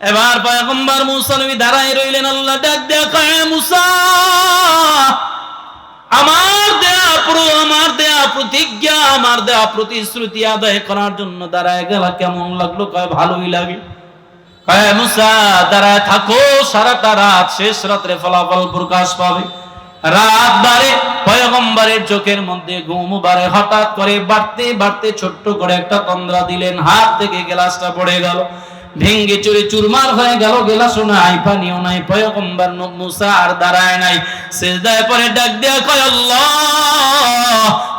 এবার পয়গম্বর মুসা নবী দাঁড়ায় রইলেন, আল্লাহ ডাক দেখায় মুসা, আমার দেয়া প্রু, আমার দেয়া প্রতিজ্ঞা, আমার দেয়া প্রতিশ্রুতি আদায় করার জন্য দাঁড়ায় গেল, কেমন লাগল? কয়, ভালোই লাগে কয় মুসা, দাঁড়ায় থাকো, সারাটা রাত, শেষ রাত্রে ফলাফল প্রকাশ পাবে। রাত বারে পয়গম্বরের চোখের মধ্যে ঘুম বারে হঠাৎ করে বাড়তে বাড়তে ছোট্ট করে একটা তন্দ্রা দিলেন, হাত থেকে গ্লাসটা পড়ে গেল। ভেঙ্গে চুরে চুরমার হয়ে গেল গেলাসও নাই, পানিও নাই, পয়গম্বর মুসা আর দাঁড়ায় নাই। সেজদায় পরে ডাক দেয়া কয়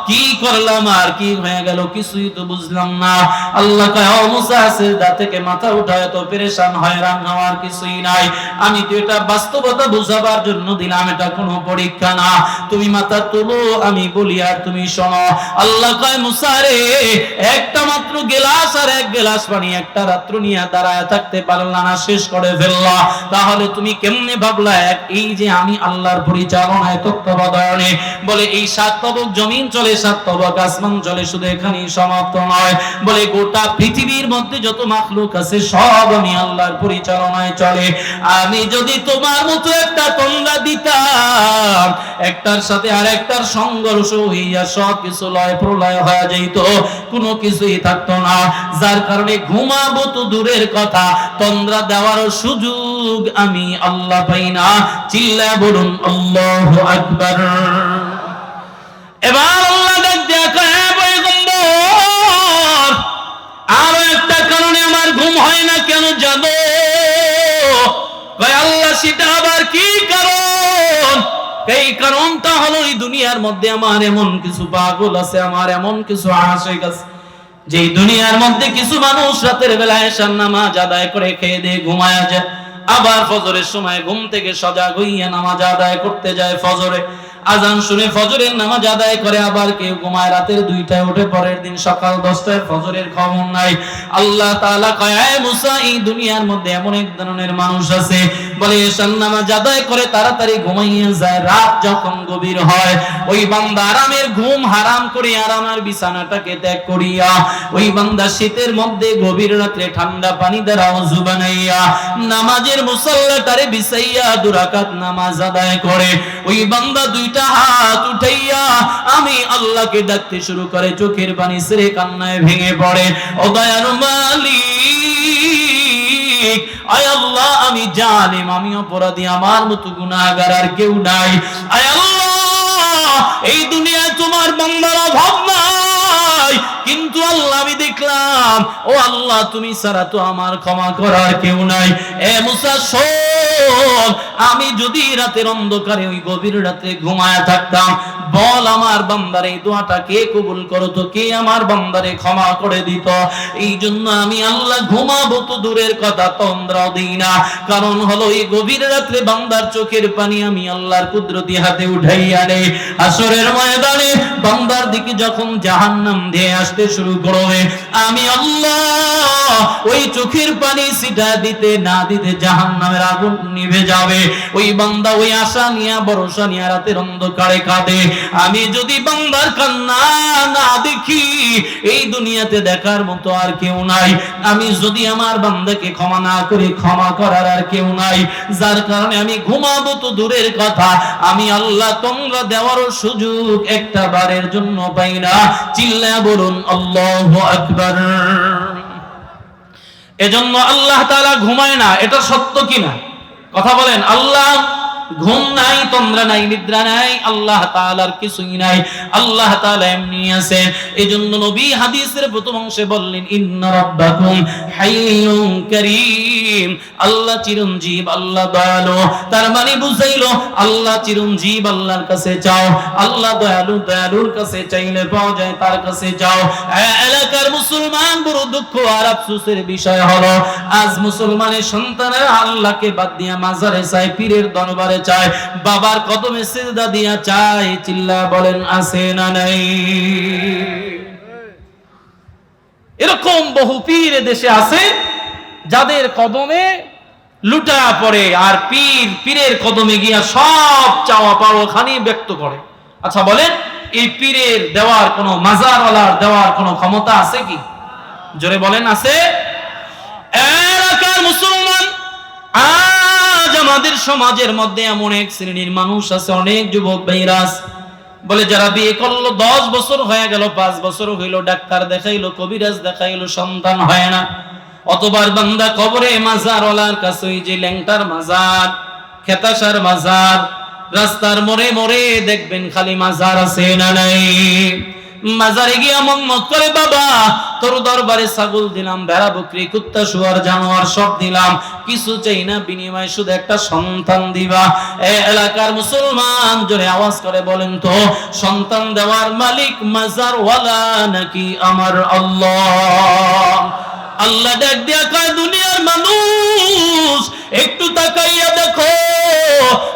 কি করলাম আর কি হয়ে গেল কিছুই তো বুঝলাম না। আল্লাহ কয়, ও মুসা, সেজদা থেকে মাথা উঠায় তো পেরেশান, হয়রান হওয়ার কিছুই নাই। আমি তো এটা বাস্তবতা বুঝাবার জন্য দিলাম, এটা কোনো পরীক্ষা না। তুমি মাথা তুলো, আমি বলি আর তুমি শোনো। আল্লাহ কয়, মুসা রে, একটা মাত্র গেলাস আর এক গেলাস পানি, একটা রাত্র নিয়ে দাঁড়ায় থাকতে পারলা না শেষ করে ফেললা। তাহলে তুমি কেমনে ভাবলা এই যে আমি আল্লাহর পরিচালনায় তত্ত্বাবধানে বলে, এই সাত তবক জমিন চলে, সাত তবক আসমান চলে, শুধু এখানেই সমাপ্ত নয়। বলে, গোটা পৃথিবীর মধ্যে যত মাখলুক আছে, সব আমি আল্লাহর পরিচালনায় চলে। আমি যদি তোমার মতো একটা তন্দ্রা দিতাম, একটার সাথে আর একটার সংঘর্ষ হইয়া সব কিছু লয় প্রলয় হয়ে যাইত, কোনো কিছুই থাকতো না। যার কারণে ঘুমাবো তো দূরের কথা তন্দ্রা দেওয়ার সুযোগ আমি আল্লাহ পাই না। চিল্লা বলুন আল্লাহ আকবার। এবার আল্লাহ কয়, "হ্যাঁ আরও একটা কারণে আমার ঘুম হয় না কেন জানো? আল্লাহ সেটা আবার কি কারণ? এই কারণটা হলো এই দুনিয়ার মধ্যে আমার এমন কিছু পাগল আছে আমার এমন কিছু আশেক আছে যে দুনিয়ার মধ্যে কিছু মানুষ রাতের বেলায় এসার নামাজ আদায় করে খেয়ে দিয়ে ঘুমায় যায়, আবার ফজরের সময় ঘুম থেকে সজাগ হইয়া নামাজ আদায় করতে যায় ফজরে। আজান শুনে ফজরের নামাজ আদায় করে, আবার কেউ ঘুমায় রাতের দুইটায় উঠে পরের দিন সকাল দশটায় ফজরের খবর নাই। আল্লাহ তাআলা কয় "এ মুসা, এই দুনিয়ার মধ্যে এমন এক ধরনের মানুষ আছে, বলে এসান নামাজ আদায় করে তাড়াতাড়ি ঘুমাইয়া যায়, রাত যখন গভীর হয়, ওই বান্দা আরামের ঘুম হারাম করে আরামের বিছানাটাকে ত্যাগ করিয়া, ওই বান্দা শীতের মধ্যে গভীর রাত্রে ঠান্ডা পানি দ্বারা অজু বানাইয়া, নামাজের মুসল্লাটারে বিছাইয়া দুরাকাত নামাজ আদায় করে, ওই বান্দা দুইটা হাত উঠাইয়া আমি আল্লাহকে ডাকতে শুরু করে, চোখের পানি সেরে কান্নায় ভেঙে পড়ে। ও দয়ানু আয় আল্লাহ, আমি জালিম, আমি অপরাধী, আমার মতো গুনাহগার আর কেউ নাই। আয় আল্লাহ, এই দুনিয়ায় তোমার বান্দার অভাব নাই। কিন্তু আল্লাহ, আমি দেখলাম, ও আল্লাহ, তুমি ছাড়া তো আমার ক্ষমা করার কেউ নাই। এ মুসা আমি যদি রাতের অন্ধকারে ওই গভীর রাতে ঘুমায়া থাকতাম, বল আমার বান্দার এই দোয়াটা কে কবুল করতো, কে আমার বান্দারে ক্ষমা করে দিত? এই জন্য আমি আল্লাহ ঘুমাবো তো দূরের কথা তন্দ্রা দিই না। কারণ হলো এই গভীর রাত্রে বান্দার চোখের পানি আমি আল্লাহর কুদরতি হাতে উঠাই আনে আসরের ময়দানে বান্দার দিকে যখন জাহান্নাম দিয়ে আসতে শুরু করবে। আমি আল্লাহ ওই চোখের পানি সিটা দিতে না দিতে জাহান্নামের আগুন নিভে যাবে। ওই বান্দা ওই আশা নিয়া, ভরসা নিয়া রাতের অন্ধকারে কাঁদে। আমি যদি বান্দার কান্না না দেখি, এই দুনিয়াতে দেখার মতো আর কেউ নাই। আমি যদি আমার বান্দাকে ক্ষমা না করি ক্ষমা করার আর কেউ নাই। যার কারণে আমি ঘুমাবো তো দূরের কথা। আমি আল্লাহ তোমরা দেওয়ারও সুযোগ একটা বারের জন্য পাই না। চিল্লা বলুন এজন্য আল্লাহ তালা ঘুমায় না এটা সত্য কিনা? কথা বলেন আল্লাহ ঘুম নাই, তন্দ্রা নাই, নিদ্রা নাই, আল্লাহ তাআলার কিছুই নাই। আল্লাহ তাআলা এমনি আছেন। এজন্য নবী হাদিসের প্রথম অংশে বললেন, ইন্না রাব্বাকুম আল্লাহ চিরঞ্জীব, আল্লাহ দয়ালু। তার মানে বুঝাইলো, আল্লাহ চিরঞ্জীব আল্লাহর কাছে যাও আল্লাহ দয়ালু, দয়ালুর কাছে চাইলে পাওয়া যায়, তার কাছে যাও। এলাকার মুসলমান বড় দুঃখ আর আফসোসের বিষয় হলো, আজ মুসলমানের সন্তানেরা আল্লাহকে বাদ দিয়া মাজারে চায় পীরের দরবারে চায়, বাবার চিল্লা বলেন, আছে না নাই? এরকম বহু পীর দেশে আছে, যাদের কদমে লুটা পড়ে আর পীর, পীরের কদমে গিয়া সব চাওয়া পাওয়া খানি ব্যক্ত করে। আচ্ছা বলেন, এই পীরের দেওয়ার কোনো মাজারওয়ালার দেওয়ার কোনো ক্ষমতা আছে কি? জোরে বলেন, আছে এলাকার মুসলমান আমাদের সমাজের মধ্যে এমন এক শ্রেণির মানুষ আছে, অনেক যুবক ভাইরা আছে। বলে, যারা বিয়ে করল, দশ বছর হয়ে গেল, পাঁচ বছর হইল, ডাক্তার দেখাইলো, কবিরাজ দেখাইলো, সন্তান হয় না অতবার বান্দা কবরে মাজার ওলার কাছে যে ল্যাংটার মাজার খেতাসার মাজার, রাস্তার মোড়ে মোড়ে দেখবেন খালি মাজার আছে না নাই মাজারে গিয়া মত করে, বাবা, তোর দরবারে ছাগল দিলাম, ভেড়া বকরি, কুত্তা, শুয়ার, জানোয়ার সব দিলাম। কিছু চাই না, বিনিময়ে শুধু একটা সন্তান দিবা। এ এলাকার মুসলমান জোরে আওয়াজ করে বলেন তো, সন্তান দেওয়ার মালিক মাজার ওয়ালা নাকি আমার আল্লাহ? আল্লাহ ডাক দিয়া কয়, দুনিয়ার মানুষ, একটু তাকাইয়া দেখো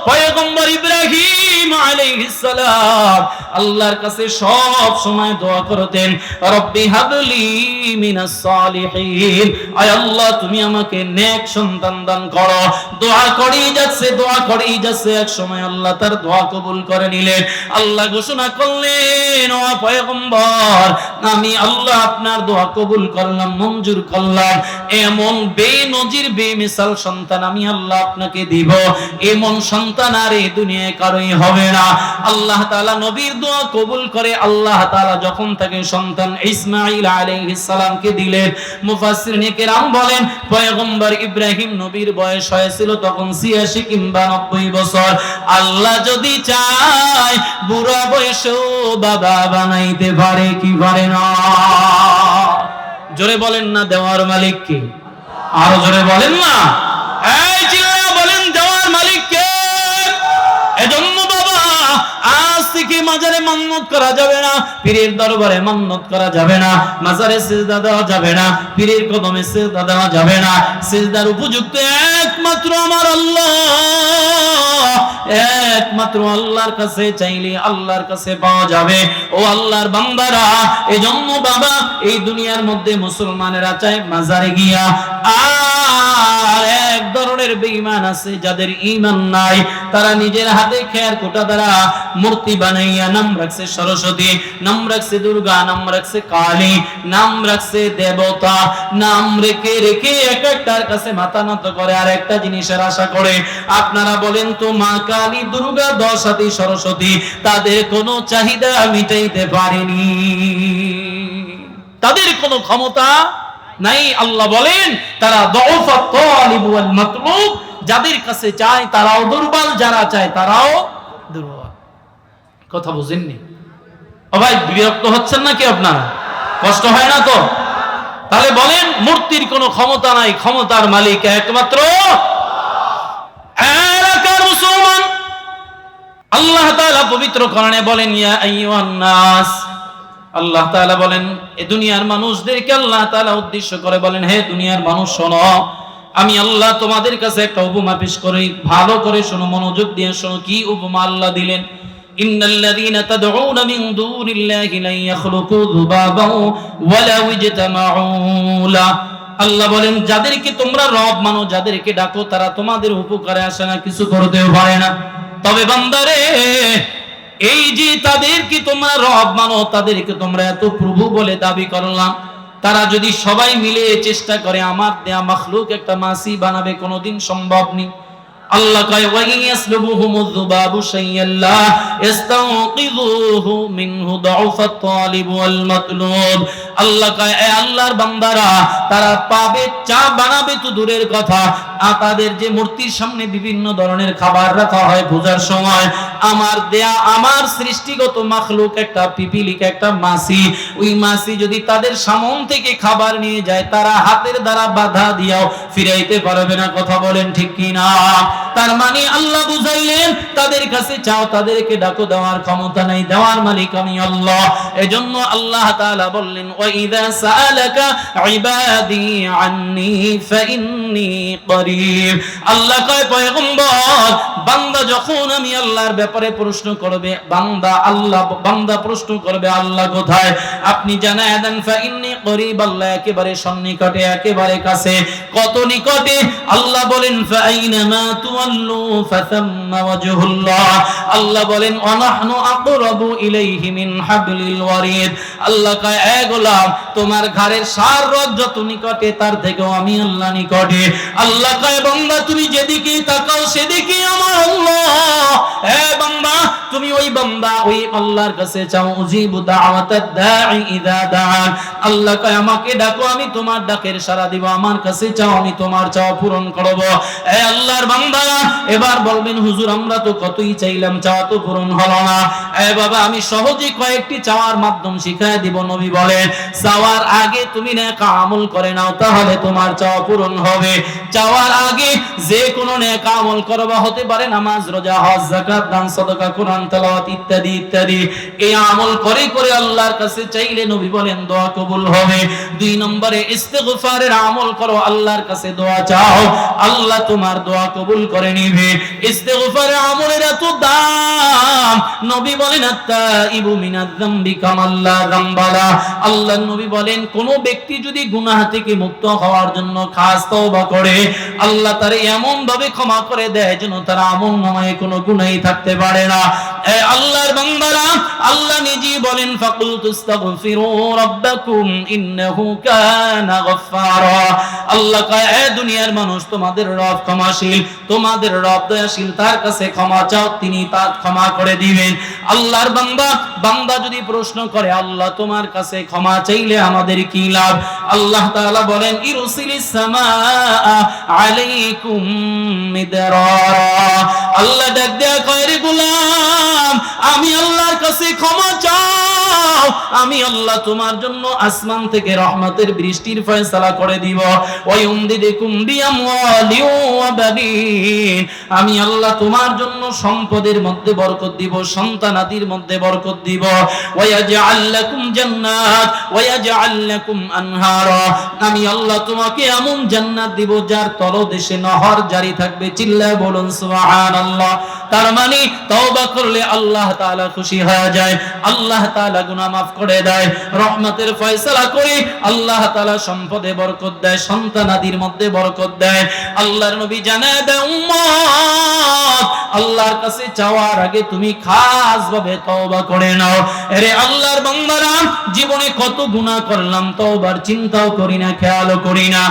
পয়গম্বর ইব্রাহিম আলাইহিস আল্লাহর কাছে সব সময় দোয়া করতেন, রব্বি হাবলি মিনাস সালিহিন। আয় আল্লাহ, তুমি আমাকে সন্তান দান করো। দোয়া করেই যাচ্ছে, দোয়া করেই যাচ্ছে। এক সময় আল্লাহ তার দোয়া কবুল করে নিলেন। আল্লাহ ঘোষণা করলেন, ও পয়গম্বর, আমি আল্লাহ আপনার দোয়া কবুল করলাম, মঞ্জুর করলাম। এমন বেনজির, বেমিসাল সন্তান আমি আল্লাহ আপনাকে দিব। এমন সন্তান আর এই দুনিয়ায় কারোই হবে না। আল্লাহ তাআলা নবীর দোয়া কবুল করে আল্লাহ তাআলা যখন তাকে সন্তান ইসমাঈল আলাইহিস সালামকে দিলেন মুফাসসিরিন কেরাম বলেন, পয়গম্বর ইব্রাহিম নবীর বয়স হয়েছিল তখন 86 কিংবা 90 বছর। আল্লাহ যদি চায়, বুড়া বয়সেও বাবা বানাইতে পারে, কি পারে না? জোরে বলেন না দেওয়ার মালিক কে আরও জোরে বলেন না। থেকে মাজারে মান্নত করা যাবে না? পীরের দরবারে মান্নত করা যাবে না। মাজারে সিজদা দেওয়া যাবে না। পীরের কদমে সিজদা দেওয়া যাবে না। সিজদার উপযুক্ত একমাত্র আমার আল্লাহ। একমাত্র আল্লাহর কাছে চাইলে আল্লাহর কাছে পাওয়া যাবে। ও আল্লাহর বান্দারা, এজন্য বাবা, এই দুনিয়ার মধ্যে মুসলমানেরা চায় মাজারে গিয়া। আর এক ধরনের বেঈমান আছে যাদের ঈমান নাই। তারা নিজের হাতে খেয়ার কোটা দ্বারা মূর্তি বানাইয়া, নাম রাখছে সরস্বতী, নাম রাখছে দুর্গা, নাম রাখছে কালী, নাম রাখছে দেবতা, নাম রেখে রেখে এক একটার কাছে মাথা নত করে আর একটা জিনিসের আশা করে। আপনারা বলেন তো, মা কালী, দুর্গা দশ হাতি সরস্বতী, তাদের কোনো চাহিদা মিটাইতে পারেনি। তাদের কোনো ক্ষমতা নাই, আল্লাহ বলেন, তারা যাদের কাছে চায় তারাও দুর্বল, যারা চায় তারাও দুর্বল। কথা বুঝেননি? ভাই, বিরক্ত হচ্ছেন নাকি আপনারা? কষ্ট হয় না তো? তাহলে বলেন, মূর্তির কোনো ক্ষমতা নাই, ক্ষমতার মালিক একমাত্র আল্লাহ তাআলা পবিত্র কোরআনে বলেন, ইয়া আইয়ুহান নাস আল্লাহ তাআলা বলেন, এ দুনিয়ার মানুষদেরকে আল্লাহ তাআলা উদ্দেশ্য করে বলেন, হে দুনিয়ার মানুষ, শোনো, আমি আল্লাহ তোমাদের কাছে একটা উপমা পেশ করি। ভালো করে শোনো, মনোযোগ দিয়ে শোনো, কি উপমা আল্লাহ দিলেন? ইন্নাল্লাযীনা তাদউনা মিন দুনিল্লাহি লা ইয়াখলুকু আল্লাহ বলেন, যাদেরকে তোমরা রব মানো, যাদেরকে ডাকো, তারা তোমাদের উপকারে আসে না, কিছু করতেও পারে না। তবে বান্দারে এই যে তাদের কি তোমরা রব মানো, তাদেরকে তোমরা এত প্রভু বলে দাবি করলাম। তারা যদি সবাই মিলে চেষ্টা করে, আমার দেয়া মাখলুক একটা মাসি বানাবে, কোনোদিন সম্ভব নেই। আল্লাহ কয় ওয়া ইয়াসলুবুহুমুয যুবাবু শাইয়াল্লা ইস্তাওকিযুহু মিনহু দাউফাত তালিব ওয়াল মাতলুব। আল্লাহ কয়, এ আল্লাহর বান্দারা, তারা পাবে চা বানাবে তো দূরের কথা, আর তাদের যে মূর্তির সামনে বিভিন্ন ধরনের খাবার রাখা হয় পূজার সময়, আমার দেয়া, আমার সৃষ্টিগত মাখলুক একটা পিপিলিক, একটা মাসি, ওই মাসি যদি তাদের সামন থেকে খাবার নিয়ে যায়, তারা হাতের দ্বারা বাধা দিয়াও ফিরাইতে পারবে না। কথা বলেন ঠিক কি না তার মানে আল্লাহ বুঝাইলেন, তাদের কাছে চাও, তাদেরকে ডাকো, দেওয়ার ক্ষমতা নাই, দেওয়ার মালিক আমি আল্লাহ। এজন্য আল্লাহ তাআলা বললেন, ওয়াইদা সাআলাকা ইবাদি আন্নি ফাইন্নী করিব। আল্লাহ কয়, পয়গম্বর, বান্দা যখন আমি আল্লাহর ব্যাপারে প্রশ্ন করবে, বান্দা আল্লাহ, বান্দা প্রশ্ন করবে আল্লাহ কোথায়? আপনি জানায় দেন, ফাইন্নী করিব আল্লাহ, একেবারে সন্নিকটে, একেবারে কাছে। কত নিকটে? আল্লাহ বলেন ফাইনামা তুয়া তুওয়াল্লু ফাসাম্মা ওয়াজহুল্লাহ। আল্লাহ বলেন অনাহনু আকরাবু ইলাইহি মিন হাবলিল ওয়ারিদ। আল্লাহ কয়, এ গোলাম, তোমার ঘরের সার নিকটে তার থেকেও আমি আল্লাহ নিকটে। আল্লাহ কয়, বান্দা, তুমি যেদিকে তাকাও, সেদিকে আমার আল্লাহ। বান্দা, তুমি ওই বান্দা, ওই আল্লাহর কাছে চাও, উজিবু দাওয়াতাদ দাঈ আল্লাহ কয়, আমাকে ডাকো, আমি তোমার ডাকের সাড়া দিব, আমার কাছে চাও, আমি তোমার চাও পূরণ করব। এ আল্লাহর বান্দা এবার বলবেন, হুজুর, আমরা তো কতই চাইলাম, চাওয়া তো পূরণ হলো না। বাবা, আমি সহজে কয়েকটি চাওয়ার মাধ্যম শিখায় দিব, নবী চাওয়ার আগে তুমি নেকা আমল করে নাও, তাহলে তোমার চাওয়া পূরণ হবে। চাওয়ার আগে যে কোনো নেকা আমল করবা, হতে পারে নামাজ, রোজা, হজ দান, সদকা তেলাওয়াত ইত্যাদি ইত্যাদি। এই আমল করে করে আল্লাহর কাছে চাইলে নবী বলেন, দোয়া কবুল হবে। দুই নম্বরে, ইস্তেগফারের আমল করো, আল্লাহর কাছে দোয়া চাও। আল্লাহ তোমার দোয়া কবুল করে নিবে। ইস্তেগফারের আমলের এত দাম। নবী বলেন আল্লাহ নবী বলেন, কোন ব্যক্তি যদি গুনাহ থেকে মুক্ত হওয়ার জন্য খাস তওবা করে, আল্লাহ এমন ভাবে ক্ষমা করে দেয় যেন তার আমল নামায় কোনো গুনাহই থাকতে পারে না। আল্লাহর বান্দারা, আল্লাহ বলেন ফাকুল তুস্তাগফিরু রাব্বাকুম ইন্নাহু কানা আল্লাহ কয়, এ দুনিয়ার মানুষ, তোমাদের রব ক্ষমাশীল। তোমাদের রব দয়াশীল তার কাছে ক্ষমা চাও, তিনি তার ক্ষমা করে দিবেন। আল্লাহর বান্দা বান্দা যদি প্রশ্ন করে, আল্লাহ তোমার কাছে ক্ষমা চাইলে আমাদের কি লাভ? আল্লাহ তাআলা বলেন, ইরসিলিস সামাআ আলাইকুম মিদরারা আল্লাহ ডাক দেয়া কয়, রে গোলাম, আমি আল্লাহর কাছে ক্ষমা চাও আমি আল্লাহ তোমার জন্য আসমান থেকে রহমতের বৃষ্টির ফয়সালা করে দিব। আমি আল্লাহ তোমার জন্য সম্পদের মধ্যে বরকত দিব, সন্তানাদির মধ্যে বরকত দিব। আমি আল্লাহ তোমাকে এমন জান্নাত দিব যার তলদেশে নহর জারি থাকবে, চিল্লায় বলুন সুবহানাল্লাহ। তার মানে তওবা করলে আল্লাহ তাআলা খুশি হয়ে যায়, আল্লাহ তাআলা গুনাহ মাফ করে দেয়, রহমতের ফয়সালা করে, আল্লাহ তাআলা সম্পদে বরকত দেয় সন্তানাদির মধ্যে বরকত দেয়। আল্লাহর নবী উম্মত, আল্লাহর কাছে চাওয়ার আগে তুমি খাস ভাবে তওবা করে নাও। আরে আল্লাহর বান্দারা, জীবনে কত গুনাহ করলাম, তওবার চিন্তাও করি না, খেয়ালও করি না।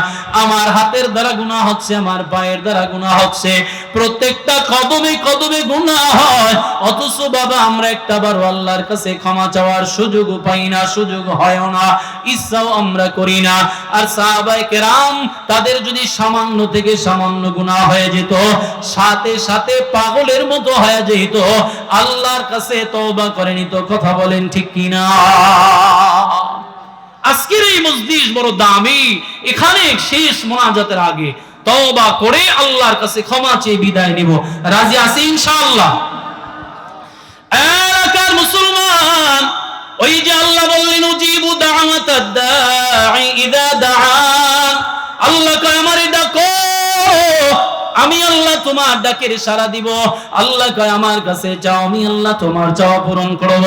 আমার হাতের দ্বারা গুনাহ হচ্ছে, আমার পায়ের দ্বারা গুনাহ হচ্ছে। প্রত্যেকটা কদমে কদমে গুনাহ হয়, অথচ বাবা, আমরা একটা আল্লাহর কাছে ক্ষমা চাওয়ার সুযোগ পাই না, সুযোগ হয় না, ইচ্ছাও আমরা করি না। আর সাহাবায়ে কেরাম তাদের যদি সামান্য থেকে সামান্য গুনাহ হয়ে যেত, সাথে সাথে পাগলের মতো হয়ে যেত, আল্লাহর কাছে তওবা করে নিত, কথা বলেন ঠিক কিনা? আজকের এই মসজিদ বড় দামি, এখানে শেষ মোনাজাতের আগে তওবা করে আল্লাহর কাছে ক্ষমা চেয়ে বিদায় নিব। রাজি আছি ইনশাআল্লাহ এলাকার মুসলমান ওই যে আল্লাহ বললেন, উজিবু দাওয়াতাদ দাঈ ইদা দাআন আল্লাহ কয়, আমারে ডাকো, আমি আল্লাহ তোমার ডাকের সাড়া দিব। আল্লাহ কয়, আমার কাছে চাও আমি আল্লাহ তোমার চাওয়া পূরণ করব।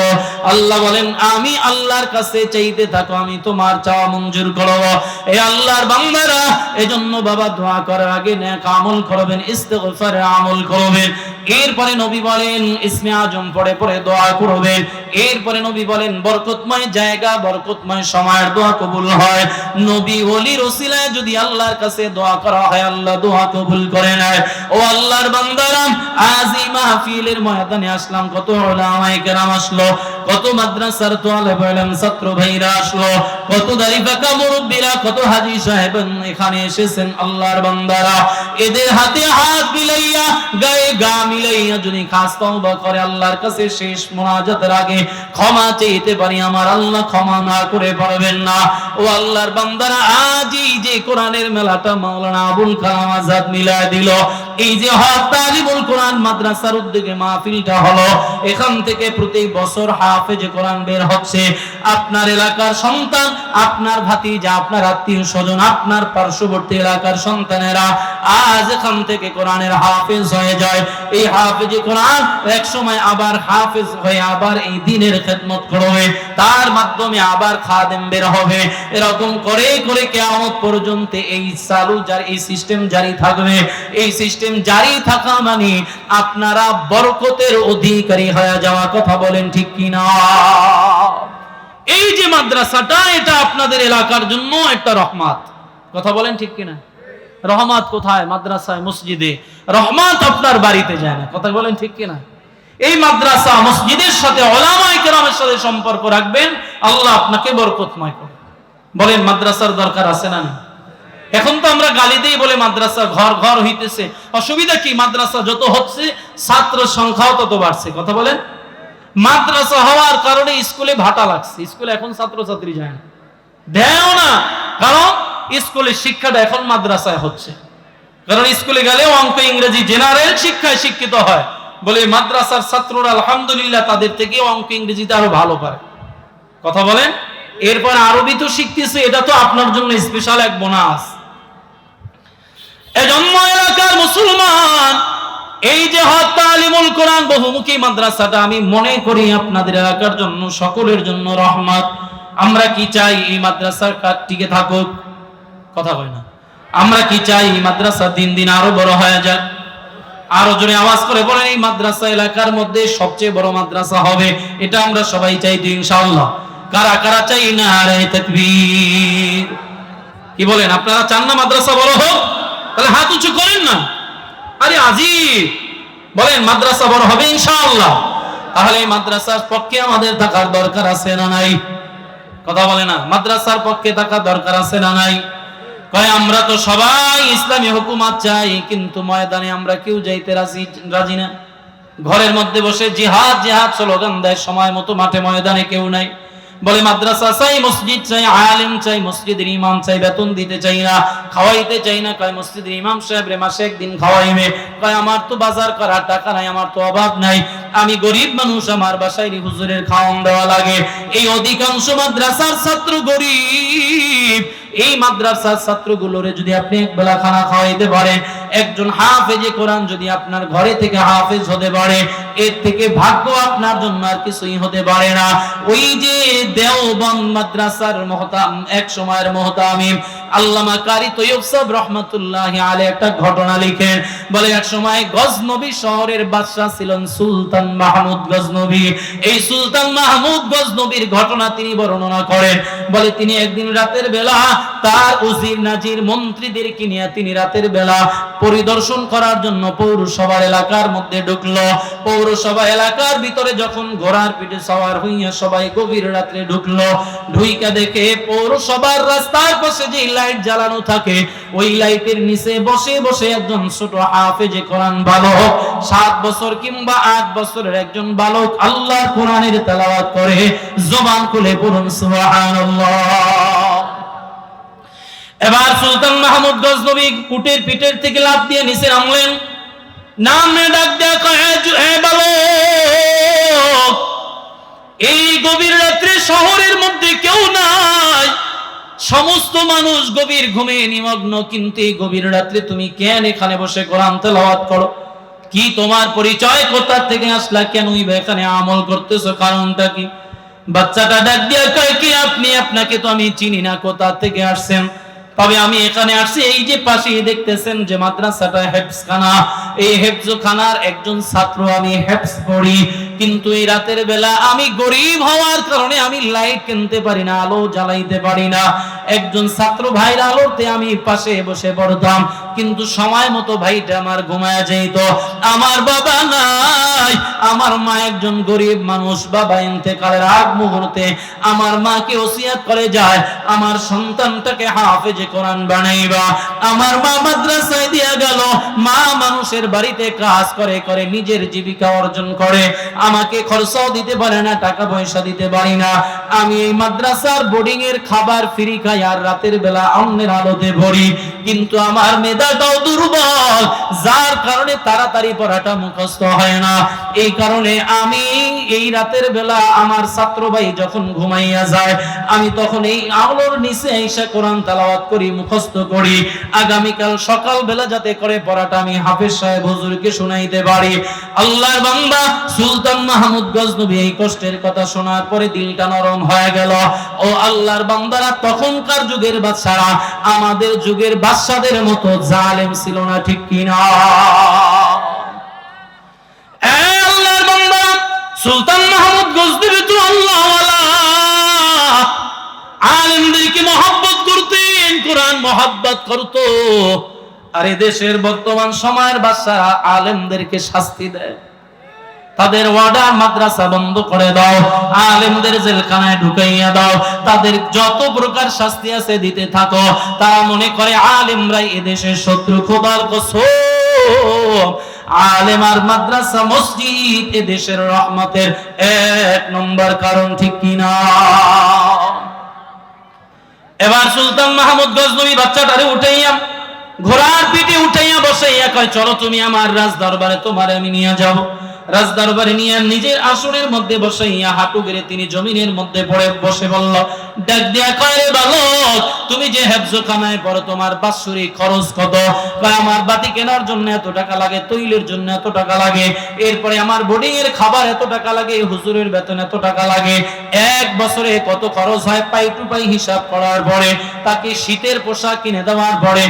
আল্লাহ বলেন, আমি আল্লাহর কাছে চাইতে থাকো, আমি তোমার চাওয়া মঞ্জুর করব। এই আল্লাহর বান্দারা, এজন্য বাবা দোয়া করার আগে নেক আমল করবেন ইস্তেগফারে আমল করবেন। এরপরে নবী বলেন, ইসমে আজম পড়ে পড়ে দোয়া করবেন এরপরে নবী বলেন, বরকতময় জায়গা, বরকতময় সময়ের দোয়া কবুল হয়। নবী ওলির ওসিলায় যদি আল্লাহর কাছে দোয়া করা হয়, আল্লাহ দোয়া কবুল করে নেয়। ও আল্লাহর বান্দারা, আজ মাহফিলের ময়দানে আসলাম। কত ওলামায়ে কেরাম আসলো, কত মাদ্রাসার তোয়ালেব ইলম ছাত্র ভাইরা আসলো। কত দাড়ি পাকা মুরব্বিরা কত হাজী সাহেব এখানে এসেছেন আল্লাহর বান্দারা। এদের হাতে হাত মিলাইয়া, গায়ে গা মিলাইয়া যদি খাস তওবা করে আল্লাহর কাছে শেষ মোনাজাতের আগে ক্ষমা চাইতে পারি আমার আল্লাহ ক্ষমা না করে পারবেন না। ও আল্লাহর বান্দারা, আজই যে কোরআনের মেলাটা মাওলানা আবুল কালাম আজাদ মিলায় দিল, এই যে হক তালিমুল কোরআন মাদ্রাসার উদ্যোগে মাহফিলটা হলো, এখান থেকে প্রতি বছর হাফেজ কোরআন বের হচ্ছে। আপনার এলাকার সন্তান আপনার ভাতিজা, আপনার আত্মীয় স্বজন, আপনার পার্শ্ববর্তী এলাকার সন্তানেরা আজ এখান থেকে কোরআনের হাফেজ হয়ে যায়। এই হাফেজ কোরআন এক সময় আবার হাফেজ হয়ে আবার এই দিনের খেদমত করবে। তার মাধ্যমে আবার খাদেম বের হবে। এরকম করে করে কেয়ামত পর্যন্ত এই চালু যার এই সিস্টেম জারি থাকবে। এই সিস্টেম জারি থাকা মানে আপনারা বরকতের অধিকারী হয়ে যাওয়া। কথা বলেন ঠিক কিনা? এই যে মাদ্রাসাটা, এটা আপনাদের এলাকার জন্য একটা রহমাত। কথা বলেন ঠিক কিনা? রহমাত কোথায়? মাদ্রাসায়, মসজিদে। রহমাত আপনার বাড়িতে যায় না। কথা বলেন ঠিক কিনা? এই মাদ্রাসা, মসজিদের সাথে ওলামায়ে সাথে সম্পর্ক রাখবেন, আল্লাহ আপনাকে বরকতময় করবে বলেন, মাদ্রাসার দরকার আছে না না এখন তো আমরা গালি দিই বলে মাদ্রাসা ঘর ঘর হইতেছে। অসুবিধা কি? মাদ্রাসা যত হচ্ছে, ছাত্র সংখ্যাও তত বাড়ছে। কথা বলেন? মাদ্রাসা হওয়ার কারণে স্কুলে ভাটা লাগছে। স্কুলে এখন ছাত্রছাত্রী যায় না। দেয় না, কারণ স্কুলের শিক্ষাটা এখন মাদ্রাসায় হচ্ছে। কারণ স্কুলে গেলে অঙ্ক, ইংরেজি, জেনারেল শিক্ষায় শিক্ষিত হয়। বলে মাদ্রাসার ছাত্ররা আলহামদুলিল্লাহ তাদের থেকে অঙ্ক, ইংরেজিতে আরও ভালো পারে। কথা বলেন? এরপর আরবি তো শিখতেছে, এটা তো আপনার জন্য স্পেশাল এক বোনাস এজন্য এলাকার মুসলমান এই যে হক কোরআন, বহুমুখী মাদ্রাসাটা আমি মনে করি আপনাদের এলাকার জন্য, সকলের জন্য রহমত। আমরা কি চাই এই মাদ্রাসার কাজ টিকে থাকুক? কথা কয় না। আমরা কি চাই এই মাদ্রাসা দিন দিন আরও বড় হয়ে যাক? আরও জোরে আওয়াজ করে বলেন, এই মাদ্রাসা এলাকার মধ্যে সবচেয়ে বড় মাদ্রাসা হবে। এটা আমরা সবাই চাই ইনশাআল্লাহ। কারা কারা চাই? না আরে কি বলেন, আপনারা চান না মাদ্রাসা বড় হোক? তাহলে হাত উঁচু করেন না। আরে আজিব বলেন মাদ্রাসা বড় হবে ইনশাআল্লাহ। তাহলে এই মাদ্রাসার পক্ষে আমাদের থাকার দরকার আছে না নাই? কথা বলে না, মাদ্রাসার পক্ষে থাকার দরকার আছে না নাই? কয়, আমরা তো সবাই ইসলামী হুকুমাত চাই, কিন্তু ময়দানে আমরা কেউ যাইতে রাজি রাজি না। ঘরের মধ্যে বসে জিহাদ জিহাদ, স্লোগান দেয়, সময় মতো মাঠে ময়দানে কেউ নাই। বলে, মাদ্রাসা চাই, মসজিদ চাই, আলেম চাই, মসজিদের ইমাম চাই, বেতন দিতে চাই না, খাওয়াইতে চাই না। কয়, মসজিদের ইমাম সাহেব রে মাসে একদিন খাওয়াইবে। কয়, আমার তো বাজার করার টাকা নাই, আমার তো অভাব নাই। আমি গরিব মানুষ, আমার বাসায় হুজুরের খাওয়ান দেওয়া লাগে। এই অধিকাংশ মাদ্রাসার ছাত্র গরিব। এই মাদ্রাসার ছাত্রগুলোরে যদি আপনি এক বেলা খানা খাওয়াইতে পারেন একজন হাফেজে কোরআন যদি আপনার ঘরে থেকে হাফেজ হতে পারে, এর থেকে ভাগ্য আপনার জন্য আর কিছুই হতে পারে না। ওই যে দেওবন্দ মাদ্রাসার মহতাম, এক সময়ের মহতামিম, আল্লামা কারি তৈয়ব সাহেব রহমাতুল্লাহ আলে একটা ঘটনা লিখেন। বলে, এক সময় গজনবী শহরের বাদশাহ ছিলেন সুলতান মাহমুদ গজনবী। এই সুলতান মাহমুদ গজনবীর ঘটনা তিনি বর্ণনা করেন। বলে, তিনি একদিন রাতের বেলা তার উজির নাজির মন্ত্রীদেরকে নিয়ে তিনি রাতের বেলা পরিদর্শন করার জন্য পৌরসভার এলাকার মধ্যে ঢুকলো। পৌরসভা এলাকার ভিতরে যখন ঘোড়ার পিঠে সওয়ার হইয়া সবাই গভীর রাত্রে ঢুকলো, ঢুইকা দেখে পৌরসভার রাস্তার পাশে যে লাইট জ্বালানো থাকে, ওই লাইটের নিচে বসে বসে একজন ছোট হাফেজে কোরআন বালক, সাত বছর কিংবা আট বছরের একজন বালক আল্লাহ কোরআনের তেলাওয়াত করে, জবান খুলে পড়ুন সুবহানাল্লাহ। এবার সুলতান মাহমুদ গজনবী কুটের পিঠের থেকে লাভ দিয়ে নিচে নামলেন। নামে ডাক দেয়া কয়, "এ জু- এ বালক এই গভীর রাত্রে শহরের মধ্যে কেউ নাই। সমস্ত মানুষ গভীর ঘুমে নিমগ্ন কিন্তু এই গভীর রাত্রে তুমি কেন এখানে বসে কোরআন তেলাওয়াত করো? কি তোমার পরিচয় কোথা থেকে আসলা? কেন এখানে আমল করতেছো? কারণটা কি? বাচ্চাটা ডাক দিয়া কয় কি আপনি? আপনাকে তো আমি চিনি না। কোথা থেকে আসছেন? তবে আমি এখানে আসছি, এই যে পাশে দেখতেছেন যে মাদ্রাসাটা হেফসখানা এই হেফজখানার একজন ছাত্র আমি হেফস পড়ি, কিন্তু এই রাতের বেলা আমি গরিব হওয়ার কারণে আমি লাইট কিনতে পারি না, আলো জ্বালাইতে পারি না। একজন ছাত্র ভাইয়ের আলোতে আমি পাশে বসে পড়তাম। কিন্তু সময় মতো ভাইটা আমার ঘুমায় যেত আমার বাবা নাই, আমার মা একজন গরিব মানুষ, বাবা ইন্তেকালের আগ মুহূর্তে আমার মাকে ওসিয়াত করে যায়, আমার সন্তানটাকে হাফেজে কোরআন বানাইবা। আমার মা মাদ্রাসায় দিয়া গেল, মা মানুষের বাড়িতে কাজ করে করে নিজের জীবিকা অর্জন করে। আমাকে খরচাও দিতে পারে না, টাকা পয়সা দিতে পারি না। আমি এই মাদ্রাসার বোর্ডিং এর খাবার ফ্রি খাই আর রাতের বেলা অন্যের আলোতে ভরি। কিন্তু আমার মেধাটাও দুর্বল। যার কারণে তাড়াতাড়ি পড়াটা মুখস্থ হয় না। এই কারণে আমি এই রাতের বেলা আমার ছাত্র ভাই যখন ঘুমাইয়া যায়, আমি তখন এই আলোর নিচে এসে কোরআন তালাওয়াত করি, মুখস্থ করি। আগামীকাল সকাল বেলা যাতে করে পড়াটা আমি হাফেজ সাহেব হুজুরকে শোনাইতে পারি। আল্লাহর বান্দা, সুলতান মাহমুদ গজনবী এই কষ্টের কথা শোনার পরে দিলটা নরম হয়ে গেল। ও আল্লাহর বান্দারা, তখনকার যুগের বাদশারা আমাদের যুগের বাদশাদের মতো জালেম ছিল না, ঠিক কিনা? আল্লাহর সুলতান মাহমুদ তো আলেমদেরকে মহব্বত করতেন, কোরআন মহব্বত আর দেশের বর্তমান সময়ের বাচ্চারা আলেমদেরকে শাস্তি দেয়। তাদের ওয়ার্ডার মাদ্রাসা বন্ধ করে দাও, আলেমদের জেলখানায় ঢুকাইয়া দাও, তাদের যত প্রকার শাস্তি আছে দিতে থাকো। তারা মনে করে আলেমরাই এদেশের শত্রু, খোদার কসম। আলেম আর মাদ্রাসা মসজিদ এ দেশের রহমতের এক নম্বর কারণ, ঠিক কিনা এবার সুলতান মাহমুদ গজনবী বাচ্চাটারে উঠাইয়া, ঘোড়ার পিঠে উঠাইয়া বসাইয়া কয়, চলো তুমি আমার রাজ দরবারে তোমার আমি নিয়ে যাব। রাজ দরবারে নিয়ে নিজের আসনের মধ্যে বসাইয়া হাঁটু গেড়ে তিনি জমিনের মধ্যে পড়ে বসে বলল ডাক দিয়া কয় বালক, তুমি যে হেফজখানায় পড়ো, তোমার বাৎসরিক খরচ কত? কয় আমার বাতি কেনার জন্য এত টাকা লাগে, তৈলের জন্য এত টাকা লাগে, এরপরে আমার বোর্ডিং এর খাবার এত টাকা লাগে, হুজুরের বেতন এত টাকা লাগে। এক বছরে কত খরচ হয়, পাই টু পাই হিসাব করার পরে, তাকে শীতের পোশাক কিনে দেওয়ার পরে,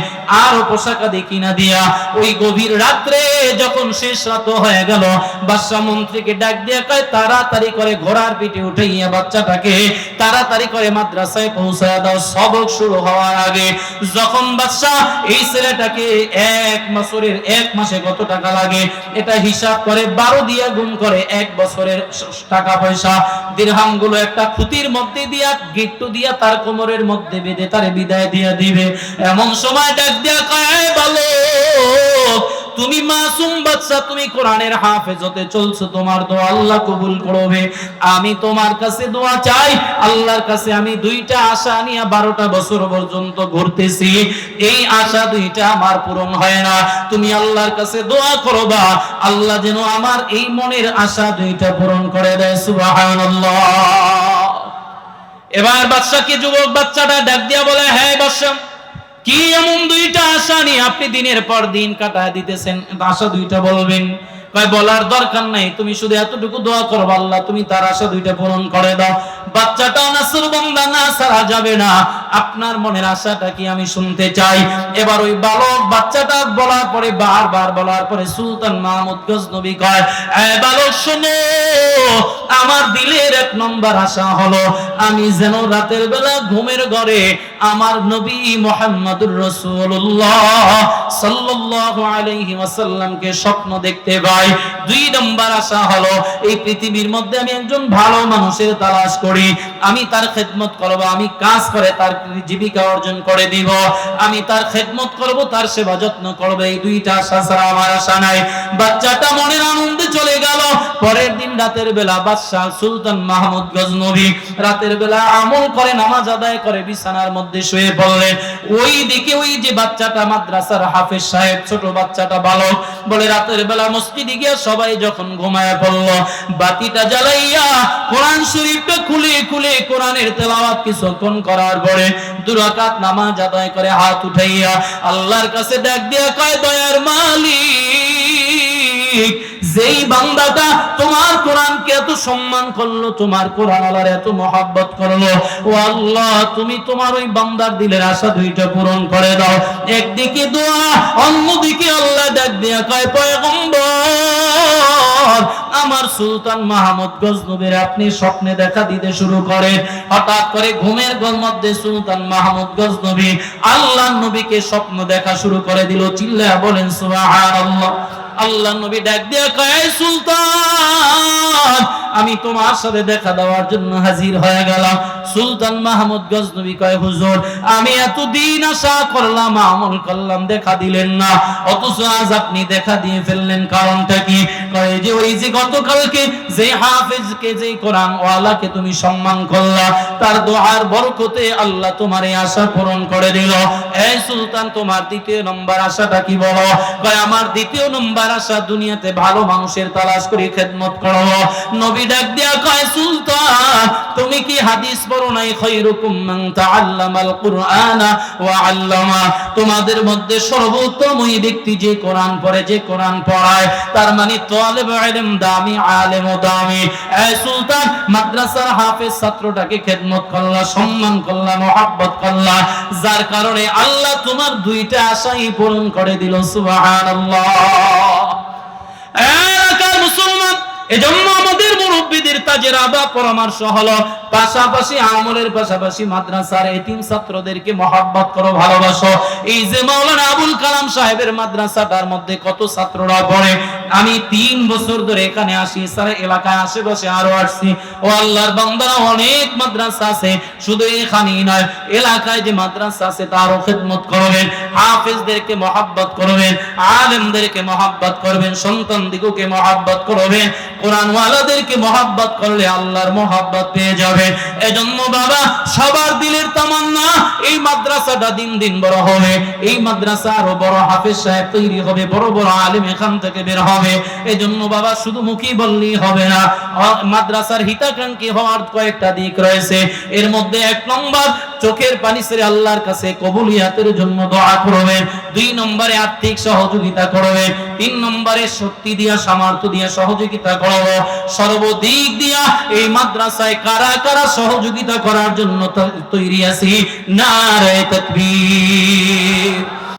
আরও পোশাক আদি কিনা দিয়া, ওই গভীর রাত্রে যখন শেষ রাত হয়ে গেল বাদশাহ মন্ত্রীকে ডাক দিয়ে কয়, তাড়াতাড়ি করে ঘোড়ার পিঠে উঠাইয়া বাচ্চাটাকে তাড়াতাড়ি করে মাদ্রাসায় পৌঁছায় দাও। সবক শুরু হওয়ার আগে যখন বাদশাহ এই ছেলেটাকে এক বছরের এক মাসে কত টাকা লাগে, এটা হিসাব করে বারো দিয়া গুণ করে এক বছরের টাকা পয়সা। দিরহামগুলো একটা খুঁতির মধ্যে দিয়া, গিট্টু দিয়া তার কোমরের মধ্যে বেঁধে তারে বিদায় দিয়া দিবে। এমন সময় ডাক দিয়া কয় ভালো তুমি মাসুম বাচ্চা তুমি কোরআনের হাফেজ হতে চলছো, তোমার দোয়া আল্লাহ কবুল করবে। আমি তোমার কাছে দোয়া চাই, আল্লাহর কাছে আমি দুইটা আশা নিয়ে বারোটা বছর পর্যন্ত ঘুরতেছি। এই আশা দুইটা আমার পূরণ হয় না। তুমি আল্লাহর কাছে দোয়া করবা, আল্লাহ যেন আমার এই মনের আশা দুইটা পূরণ করে দেয়, সুবহানাল্লাহ। এবার বাচ্চাকে যুবক বাচ্চাটা ডাক দিয়া বলে হ্যাঁ বাচ্চা কি এমন দুইটা আশা নিয়ে আপনি দিনের পর দিন কাটায় দিতেছেন? আশা দুইটা বলবেন। বলার দরকার নাই, তুমি শুধু এতটুকু দোয়া করব, আল্লাহ, তুমি তার আশা দুইটা পূরণ করে দাও। বাচ্চাটা নাসর বান্দা না, সারা যাবে না। আপনার মনের আশাটা কি আমি শুনতে চাই? এবার ওই বালক বাচ্চাটা বলার পরে, বারবার বলার পরে সুলতান মাহমুদ গজনবী কয়, এ বালক, শোনো, আমার দিলের এক নম্বর আশা হলো, আমি যেন রাতের বেলা ঘুমের ঘরে আমার নবী মোহাম্মদুর রাসূলুল্লাহ সাল্লাল্লাহু আলাইহি ওয়াসাল্লামকে স্বপ্ন দেখতে পাই। দুই নম্বর আশা হলো, এই পৃথিবীর মধ্যে আমি একজন ভালো মানুষের তালাশ করি। আমি তার খেদমত করব, আমি কাজ করে তার জীবিকা অর্জন করে দিব। আমি তার খেদমত করব, তার সেবা যত্ন করব, এই দুইটা আশা ছাড়া আমার আশা নাই। বাচ্চাটা মনের আনন্দে চলে গেল। পরের দিন রাতের বেলা বাদশাহ সুলতান মাহমুদ গজনবী রাতের বেলা আমল করে, নামাজ আদায় করে বিছানার মধ্যে শুয়ে পড়লেন। ওই দিকে ওই যে বাচ্চাটা মাদ্রাসার হাফেজ সাহেব, ছোট বাচ্চাটা বালক, বলে রাতের বেলা মসজিদে গিয়ে সবাই যখন ঘুমায় পড়ল, বাতিটা জ্বালাইয়া কোরআন শরীফটা খুলে খুলে কোরআনের তেলাওয়াত কিছুক্ষণ করার পরে দুরাকাত নামাজ আদায় করে হাত উঠাইয়া আল্লাহর কাছে ডাক দিয়া কয়, দয়ার মালিক, যেই বান্দাটা তোমার কোরআনকে এত সম্মান করল, তোমার কোরআন আল্লাহর এত মহাব্বত করল, ও আল্লাহ, তুমি তোমার ওই বান্দার দিলের আশা দুইটা পূরণ করে দাও। একদিকে দোয়া, অন্যদিকে আল্লাহ ডাক দিয়া কয়, পয়গম্বর আমার সুলতান মাহমুদ গজনবীর আপনি স্বপ্নে দেখা দিতে শুরু করেন। হঠাৎ করে ঘুমের মধ্যে সুলতান মাহমুদ গজনবী আল্লাহ নবীকে স্বপ্ন দেখা শুরু করে দিল। চিল্লা বলেন, সুবহানাল্লাহ। আল্লাহ নবী ডাক দিয়া কয় সুলতান, আমি তোমার সাথে দেখা দেওয়ার জন্য হাজির হয়ে গেলাম। সুলতান মাহমুদ গজনবী কয়, হুজুর, আমি এতদিন আশা করলাম, আমল করলাম, দেখা দিলেন না। অথচ আজ আপনি দেখা দিয়ে ফেললেন, কারণটা কি? কয়, যে ওই যে গতকালকে যে হাফেজকে, যে কোরআন ওয়ালাকে তুমি সম্মান করলা, তার দোয়ার বরকতে আল্লাহ তোমার এই আশা পূরণ করে দিল। এই সুলতান, তোমার দ্বিতীয় নম্বর আশাটা কি বলো? কয়, আমার দ্বিতীয় নম্বর আশা দুনিয়াতে ভালো মানুষের তালাশ করি খেদমত করো। নবী ডাক দিয়া কয় তুমি কি হাদিস পড়ো নাই? খায়রুকুম মান তাআল্লামাল কুরআনা ওয়া আল্লামা। তোমাদের মধ্যে সর্বোত্তম ওই ব্যক্তি যে কোরআন পড়ে, যে কোরআন পড়ায়, তার মানে তালেব ইলম দামি, আলেম ও দামি। এই সুলতান, মাদ্রাসার হাফেজ ছাত্রটাকে খেদমত করলা, সম্মান করলা, মহব্বত করলা। যার কারণে আল্লাহ তোমার দুইটা আশাই পূরণ করে দিল, সুবহানাল্লাহ। এলাকার মুসলমান এজন্য আমাদের মুরব্বী কাজের আবা পরামর্শ হলো পাশাপাশি আমলের পাশাপাশি মাদ্রাসার এতিম ছাত্রদেরকে মহাব্বত করো, ভালোবাসো। এই যে মাওলানা আবুল কালাম সাহেবের মাদ্রাসাটার মধ্যে কত ছাত্ররা পড়ে, আমি তিন বছর ধরে এখানে আসি স্যার এলাকায় আশেপাশে আরও আসছি। ও আল্লাহর বান্দারা অনেক মাদ্রাসা আছে, শুধু এখানেই নয়, এলাকায় যে মাদ্রাসা আছে তারও খেদমত করবেন। হাফেজদেরকে মহাব্বত করবেন, আলেমদেরকে মহাব্বত করবেন সন্তান দিগকে মহাব্বত করবেন কোরআন ওয়ালাদেরকে মহাব্বত করলে আল্লাহর মহাব্বত পেয়ে যাবেন এজন্য বাবা, সবার দিলের তামান্না, এই মাদ্রাসাটা দিন দিন বড় হবে, এই মাদ্রাসা আরও বড় হাফেজ সাহেব তৈরি হবে, বড় বড় আলেম এখান থেকে বের হবে। এজন্য বাবা, শুধু মুখী বললেই হবে না মাদ্রাসার হিতাকাঙ্ক্ষী হওয়ার কয়েকটা দিক রয়েছে। এর মধ্যে এক নম্বর, চোখের পানি ছেড়ে আল্লাহর কাছে কবুলিয়াতের জন্য দোয়া করবেন দুই নম্বরে আর্থিক সহযোগিতা করবেন তিন নম্বরে শক্তি দিয়া, সামর্থ্য দিয়া সহযোগিতা করব। সর্বদিক দিয়া এই মাদ্রাসায় কারা কারা সহযোগিতা করার জন্য তৈরি আছি? নারায় তাকবীর।